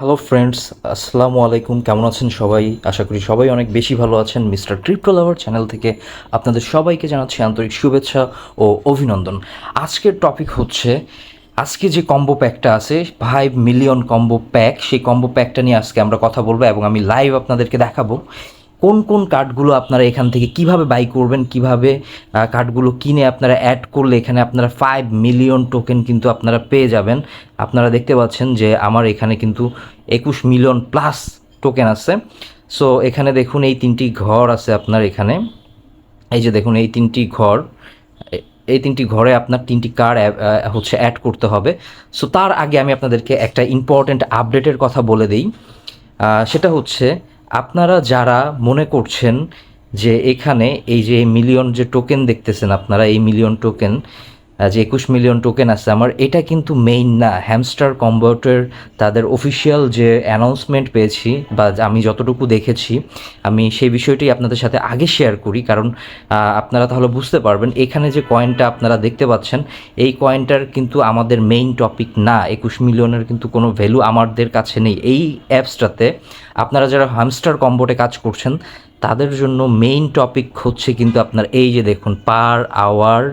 Hello friends আসসালামু আলাইকুম কেমন আছেন সবাই? আশা করি সবাই অনেক বেশি ভালো আছেন। মিস্টার ক্রিপ্টো লাভার চ্যানেল থেকে আপনাদের সবাইকে জানাচ্ছি আন্তরিক শুভেচ্ছা ও অভিনন্দন। আজকের টপিক হচ্ছে, আজকে যে কম্বো প্যাকটা আছে ফাইভ মিলিয়ন কম্বো প্যাক সেই কম্বো প্যাকটা নিয়ে আজকে আমরা কথা বলব এবং আমি লাইভ আপনাদেরকে দেখাবো। কোন কোন কার্ডগুলো আপনারা এখান থেকে কীভাবে বাই করবেন, কীভাবে কার্ডগুলো কিনে আপনারা অ্যাড করলে এখানে আপনারা ফাইভ মিলিয়ন টোকেন কিন্তু আপনারা পেয়ে যাবেন। আপনারা দেখতে পাচ্ছেন যে আমার এখানে কিন্তু একুশ মিলিয়ন প্লাস টোকেন আছে। সো এখানে দেখুন এই তিনটি ঘর আছে আপনার এখানে। এই যে দেখুন এই তিনটি ঘর, এই তিনটি ঘরে আপনার তিনটি কার্ড হচ্ছে অ্যাড করতে হবে। সো তার আগে আমি আপনাদেরকে একটা ইম্পর্ট্যান্ট আপডেটের কথা বলে দিই। সেটা হচ্ছে আপনারা যারা মনে করছেন যে এখানে এই যে মিলিয়ন যে টোকেন দেখতেছেন, আপনারা এই মিলিয়ন টোকেন যে একুশ মিলিয়ন টোকেন আছে, আমার এটা কিন্তু মেইন না। হ্যামস্টার কম্পিউটার তাদের অফিসিয়াল যে অ্যানাউন্সমেন্ট পেয়েছি বা আমি যতটুকু দেখেছি, আমি সেই বিষয়টি আপনাদের সাথে আগে শেয়ার করি। কারণ আপনারা তাহলে বুঝতে পারবেন, এখানে যে কয়েনটা আপনারা দেখতে পাচ্ছেন, এই কয়েনটার কিন্তু আমাদের মেইন টপিক না। একুশ মিলিয়নের কিন্তু কোনো ভ্যালু আমাদের কাছে নেই। এই অ্যাপসটাতে আপনারা যারা হ্যামস্টার কম্বোটে কাজ করছেন, তাদের জন্য মেইন টপিক হচ্ছে কিন্তু আপনার এই যে দেখুন পার আওয়ার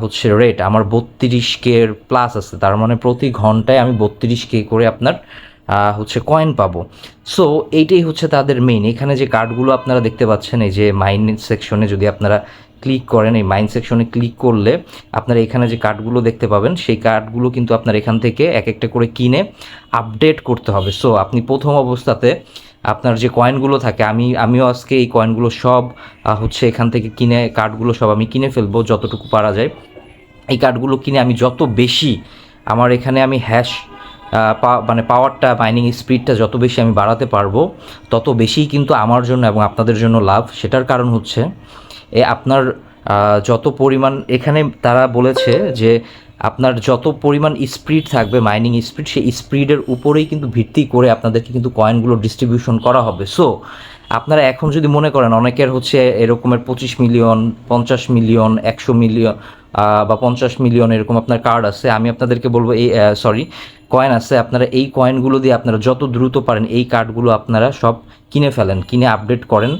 হচ্ছে রেট আমার বত্রিশ কে প্লাস আছে। তার মানে প্রতি ঘন্টায় আমি বত্রিশ কে করে আপনার হচ্ছে কয়েন পাবো। সো এইটাই হচ্ছে তাদের মেইন এখানে যে কার্ডগুলো আপনারা দেখতে পাচ্ছেন, এই যে মাইন সেকশনে যদি আপনারা ক্লিক করেন, এই মাইন সেকশনে ক্লিক করলে আপনারা এখানে যে কার্ডগুলো দেখতে পাবেন, সেই কার্ডগুলো কিন্তু আপনার এখান থেকে এক একটা করে কিনে আপডেট করতে হবে। সো আপনি প্রথম অবস্থাতে আপনার যে কয়েনগুলো থাকে, আমি, আমিও আজকে এই কয়েনগুলো সব হচ্ছে এখান থেকে কিনে কার্ডগুলো সব আমি কিনে ফেলব যতটুকু পারা যায়। এই কার্ডগুলো কিনে আমি যত বেশি আমার এখানে আমি হ্যাশ মানে পাওয়ারটা মাইনিং স্পিডটা যত বেশি আমি বাড়াতে পারব, তত বেশি কিন্তু আমার জন্য এবং আপনাদের জন্য লাভ। সেটার কারণ হচ্ছে, এ আপনার যত পরিমাণ, এখানে তারা বলেছে যে আপনার যত পরিমাণ স্পিড থাকবে মাইনিং স্পিড সেই স্পিডের উপরেই কিন্তু ভিত্তি করে আপনাদেরকে কিন্তু কয়েনগুলো ডিস্ট্রিবিউশন করা হবে। সো আপনারা এখন যদি মনে করেন, অনেকের হচ্ছে এরকমের পঁচিশ মিলিয়ন পঞ্চাশ মিলিয়ন একশো মিলিয়ন বা পঞ্চাশ মিলিয়ন এরকম আপনার কার্ড আছে, আমি আপনাদেরকে বলব এই সরি কয়েন আছে, আপনারা এই কয়েনগুলো দিয়ে আপনারা যত দ্রুত পারেন, এই কার্ডগুলো আপনারা সব কিনে ফেলেন, কিনে আপডেট করেন।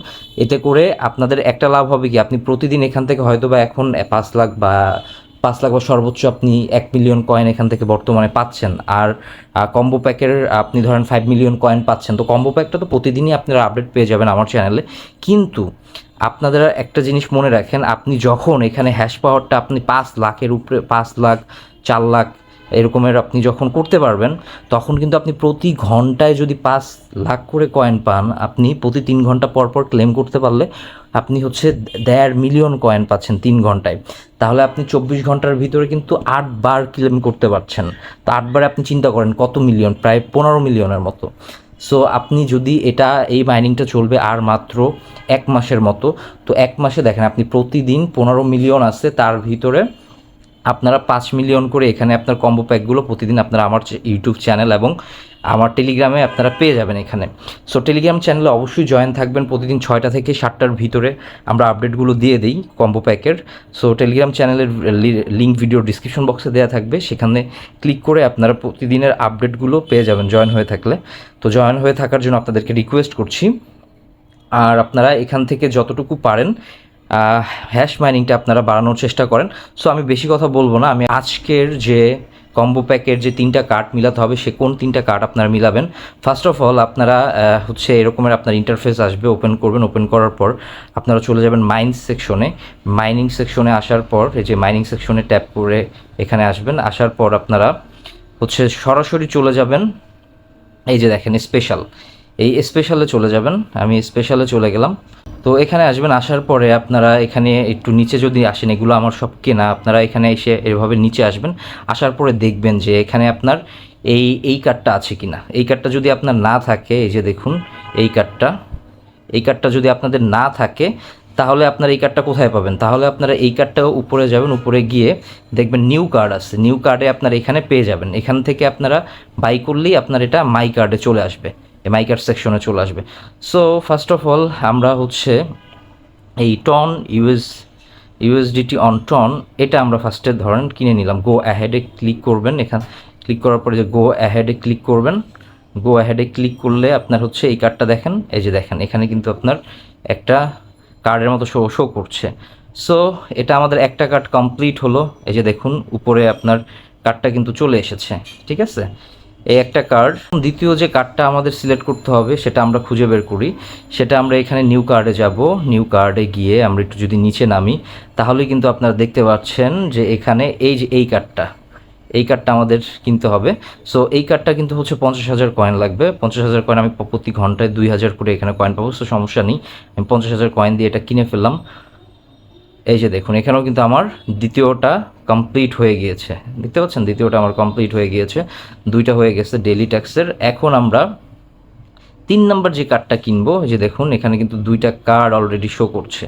এতে করে আপনাদের একটা লাভ হবে কি, আপনি প্রতিদিন এখান থেকে হয়তো বা এখন পাঁচ লাখ বা পাঁচ লাখ বা সর্বোচ্চ আপনি এক মিলিয়ন কয়েন এখান থেকে বর্তমানে পাচ্ছেন। আর কম্বো প্যাকের আপনি ধরেন ফাইভ মিলিয়ন কয়েন পাচ্ছেন। তো কম্বো প্যাকটা তো প্রতিদিনই আপনারা আপডেট পেয়ে যাবেন আমার চ্যানেলে কিন্তু আপনারা একটা জিনিস মনে রাখেন, আপনি যখন এখানে হ্যাশ পাওয়ারটা আপনি পাঁচ লাখের উপরে, পাঁচ লাখ, চার লাখ এরকমের আপনি যখন করতে পারবেন, তখন কিন্তু আপনি প্রতি ঘন্টায় যদি পাঁচ লাখ করে কয়েন পান, আপনি প্রতি তিন ঘণ্টা পর পর ক্লেম করতে পারলে আপনি হচ্ছে দেড় মিলিয়ন কয়েন পাচ্ছেন তিন ঘন্টায়। তাহলে আপনি চব্বিশ ঘণ্টার ভিতরে কিন্তু আটবার ক্লেম করতে পারছেন। তো আটবারে আপনি চিন্তা করেন কত মিলিয়ন প্রায় পনেরো মিলিয়নের মতো। সো আপনি যদি এটা, এই মাইনিংটা চলবে আর মাত্র এক মাসের মতো, তো এক মাসে দেখেন আপনি প্রতিদিন পনেরো মিলিয়ন আছে, তার ভিতরে আপনারা পাঁচ মিলিয়ন করে এখানে আপনার কম্বো প্যাকগুলো প্রতিদিন আপনারা আমার ইউটিউব চ্যানেল এবং আমার টেলিগ্রামে আপনারা পেয়ে যাবেন এখানে। সো টেলিগ্রাম চ্যানেলে অবশ্যই জয়েন থাকবেন প্রতিদিন ছয়টা থেকে সাতটার ভিতরে। আমরা আপডেটগুলো দিয়ে দিই কম্বো প্যাকের সো টেলিগ্রাম চ্যানেলের লিঙ্ক ভিডিও ডিসক্রিপশন বক্সে দেওয়া থাকবে। সেখানে ক্লিক করে আপনারা প্রতিদিনের আপডেটগুলো পেয়ে যাবেন জয়েন হয়ে থাকলে। তো জয়েন হয়ে থাকার জন্য আপনাদেরকে রিকোয়েস্ট করছি। আর আপনারা এখান থেকে যতটুকু পারেন হ্যাশ মাইনিংটা আপনারা বাড়ানোর চেষ্টা করেন। সো আমি বেশি কথা বলব না। আমি আজকের যে কম্বো প্যাকের যে তিনটা কার্ড মিলাতে হবে, সে কোন তিনটা কার্ড আপনারা মিলাবেন? ফার্স্ট অফ অল আপনারা হচ্ছে এরকমের আপনার ইন্টারফেস আসবে ওপেন করবেন। ওপেন করার পর আপনারা চলে যাবেন মাইন সেকশনে মাইনিং সেকশনে আসার পর, এই যে মাইনিং সেকশনে ট্যাপ করে এখানে আসবেন। আসার পর আপনারা হচ্ছে সরাসরি চলে যাবেন। এই যে দেখেন স্পেশাল এই স্পেশালে চলে যাবেন। আমি স্পেশালে চলে গেলাম। তো এখানে আসবেন, আসার পরে আপনারা এখানে একটু নিচে যদি আসেন, এগুলো আমার সব কেনা, আপনারা এখানে এসে এভাবে নিচে আসবেন, আসার পরে দেখবেন যে এখানে আপনার এই এই কার্ডটা আছে কিনা। এই কার্ডটা যদি আপনার না থাকে, এই যে দেখুন, এই কার্ডটা এই কার্ডটা যদি আপনাদের না থাকে, তাহলে আপনারা এই কার্ডটা কোথায় পাবেন? তাহলে আপনারা এই কার্ডটা উপরে যাবেন, উপরে গিয়ে দেখবেন নিউ কার্ড আছে। নিউ কার্ডে আপনারা এখানে পেয়ে যাবেন। এখান থেকে আপনারা বাই করলেই আপনার এটা মাই কার্ডে চলে আসবে। এই মাই কার্ড সেকশনে চলে আসবে। সো ফার্স্ট অফ অল আমরা হচ্ছে এই TON US USDT on TON এটা আমরা ফার্স্টে ধরেন কিনে নিলাম। গো অ্যাহেডে ক্লিক করবেন এখান ক্লিক করার পরে যে গো অ্যাহেডে ক্লিক করবেন গো অ্যাহেডে ক্লিক করলে আপনার হচ্ছে এই কার্ডটা দেখেন, এই যে দেখেন, এখানে কিন্তু আপনার একটা কার্ডের মতো শো শো করছে। সো এটা আমাদের একটা কার্ড কমপ্লিট হলো। এই যে দেখুন, উপরে আপনার কার্ডটা কিন্তু চলে এসেছে, ঠিক আছে? এই একটা কার্ড দ্বিতীয় যে কার্ডটা আমাদের সিলেক্ট করতে হবে, সেটা আমরা খুঁজে বের করি। সেটা আমরা এখানে নিউ কার্ডে যাব। নিউ কার্ডে গিয়ে আমরা একটু যদি নিচে নামি তাহলে কিন্তু আপনারা দেখতে পাচ্ছেন যে এখানে এই যে এই কার্ডটা এই কার্ডটা আমাদের কিনতে হবে। সো এই কার্ডটা কিন্তু হচ্ছে পঞ্চাশ হাজার কয়েন লাগবে। পঞ্চাশ হাজার কয়েন আমি প্রতি ঘন্টায় দুই হাজার করে এখানে কয়েন পাবো। সো সমস্যা নেই। আমি পঞ্চাশ হাজার কয়েন দিয়ে এটা কিনে ফেললাম। এই যে দেখুন, এখানেও কিন্তু আমার দ্বিতীয়টা কমপ্লিট হয়ে গিয়েছে। দেখতে পাচ্ছেন? দ্বিতীয়টা আমার কমপ্লিট হয়ে গিয়েছে। দুইটা হয়ে গেছে ডেলি ট্যাক্সের এখন আমরা তিন নাম্বার যে কার্ডটা কিনবো যে দেখুন, এখানে কিন্তু দুইটা কার্ড অলরেডি শো করছে।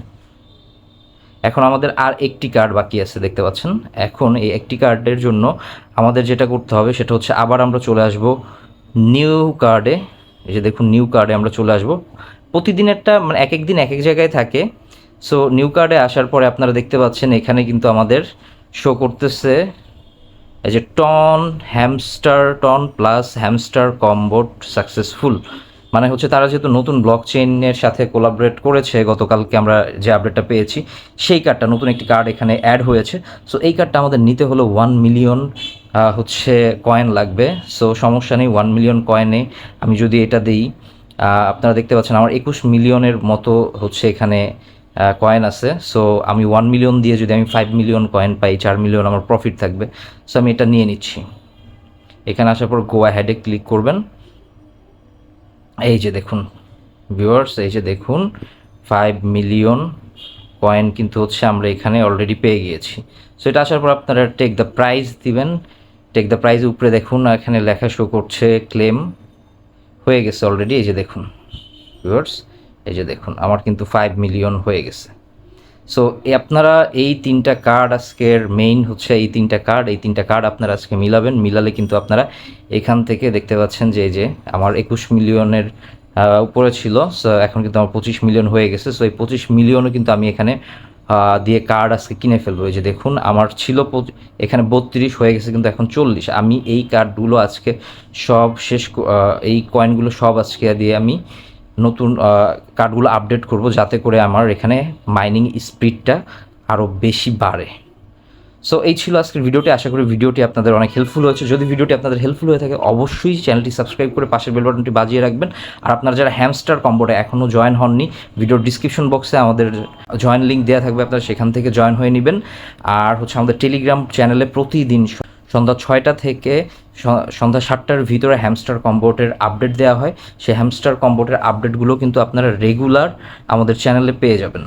এখন আমাদের আর একটি কার্ড বাকি আছে, দেখতে পাচ্ছেন? এখন এই একটি কার্ডের জন্য আমাদের যেটা করতে হবে, সেটা হচ্ছে আবার আমরা চলে আসব নিউ কার্ডে এই যে দেখুন নিউ কার্ডে আমরা চলে আসব। প্রতিদিনেরটা মানে এক এক দিন এক এক জায়গায় থাকে। সো নিউ কার্ডে আসার পরে আপনারা দেখতে পাচ্ছেন এখানে কিন্তু আমাদের শো করতেছে এই যে TON Hamster TON plus Hamster কম্বোট successful মানে হচ্ছে তারা যেহেতু নতুন ব্লক চেইনের সাথে কোলাবরেট করেছে, গতকালকে আমরা যে আপডেটটা পেয়েছি, সেই কার্ডটা নতুন একটি কার্ড এখানে অ্যাড হয়েছে। সো এই কার্ডটা আমাদের নিতে হলো ওয়ান মিলিয়ন হচ্ছে কয়েন লাগবে। সো সমস্যা নেই ওয়ান মিলিয়ন কয়েনে আমি যদি এটা দিই আপনারা দেখতে পাচ্ছেন আমার একুশ মিলিয়নের মতো হচ্ছে এখানে কয়েন আছে। সো আমি ওয়ান মিলিয়ন দিয়ে যদি আমি ফাইভ মিলিয়ন কয়েন পাই, চার মিলিয়ন আমার প্রফিট থাকবে। সো আমি এটা নিয়ে নিচ্ছি। এখানে আসার পর গোয়া হেডে ক্লিক করবেন। এই যে দেখুন ভিউয়ার্স এই যে দেখুন ফাইভ মিলিয়ন কয়েন কিন্তু হচ্ছে আমরা এখানে অলরেডি পেয়ে গিয়েছি। সো এটা আসার পর আপনারা টেক দ্য প্রাইজ দিবেন। টেক দ্য প্রাইজ উপরে দেখুন এখানে লেখা শো করছে ক্লেম হয়ে গেছে অলরেডি এই যে দেখুন ভিউয়ার্স এই যে দেখুন, আমার কিন্তু ফাইভ মিলিয়ন হয়ে গেছে। সো আপনারা এই তিনটা কার্ড আজকের মেইন হচ্ছে এই তিনটা কার্ড এই তিনটা কার্ড আপনারা আজকে মিলাবেন। মিলালে কিন্তু আপনারা এখান থেকে দেখতে পাচ্ছেন যে যে আমার একুশ মিলিয়নের উপরে ছিল সো এখন কিন্তু আমার পঁচিশ মিলিয়ন হয়ে গেছে। সো এই পঁচিশ মিলিয়নও কিন্তু আমি এখানে দিয়ে কার্ড আজকে কিনে ফেলব। এই যে দেখুন, আমার ছিল এখানে বত্রিশ হয়ে গেছে, কিন্তু এখন চল্লিশ। আমি এই কার্ডগুলো আজকে সব শেষ এই কয়েনগুলো সব আজকে দিয়ে আমি নতুন কার্ডগুলো আপডেট করব যাতে করে আমার এখানে মাইনিং স্পিডটা আরও বেশি বাড়ে। সো এই ছিল আজকের ভিডিওটি। আশা করি ভিডিওটি আপনাদের অনেক হেল্পফুল হয়েছে। যদি ভিডিওটি আপনাদের হেল্পফুল হয়ে থাকে, অবশ্যই চ্যানেলটি সাবস্ক্রাইব করে পাশের বেল বাটনটি বাজিয়ে রাখবেন। আর আপনারা যারা হ্যামস্টার কম্বোটা এখনও জয়েন হননি ভিডিওর ডিসক্রিপশন বক্সে আমাদের জয়েন লিঙ্ক দেওয়া থাকবে, আপনারা সেখান থেকে জয়েন হয়ে নেবেন। আর হচ্ছে আমাদের টেলিগ্রাম চ্যানেলে প্রতিদিন সন্ধ্যা ছয়টা থেকে সন্ধ্যা সাতটার ভিতরে হ্যামস্টার কম্বোটের আপডেট দেওয়া হয়। সেই হ্যামস্টার কম্বোটের আপডেটগুলো কিন্তু আপনারা রেগুলার আমাদের চ্যানেলে পেয়ে যাবেন।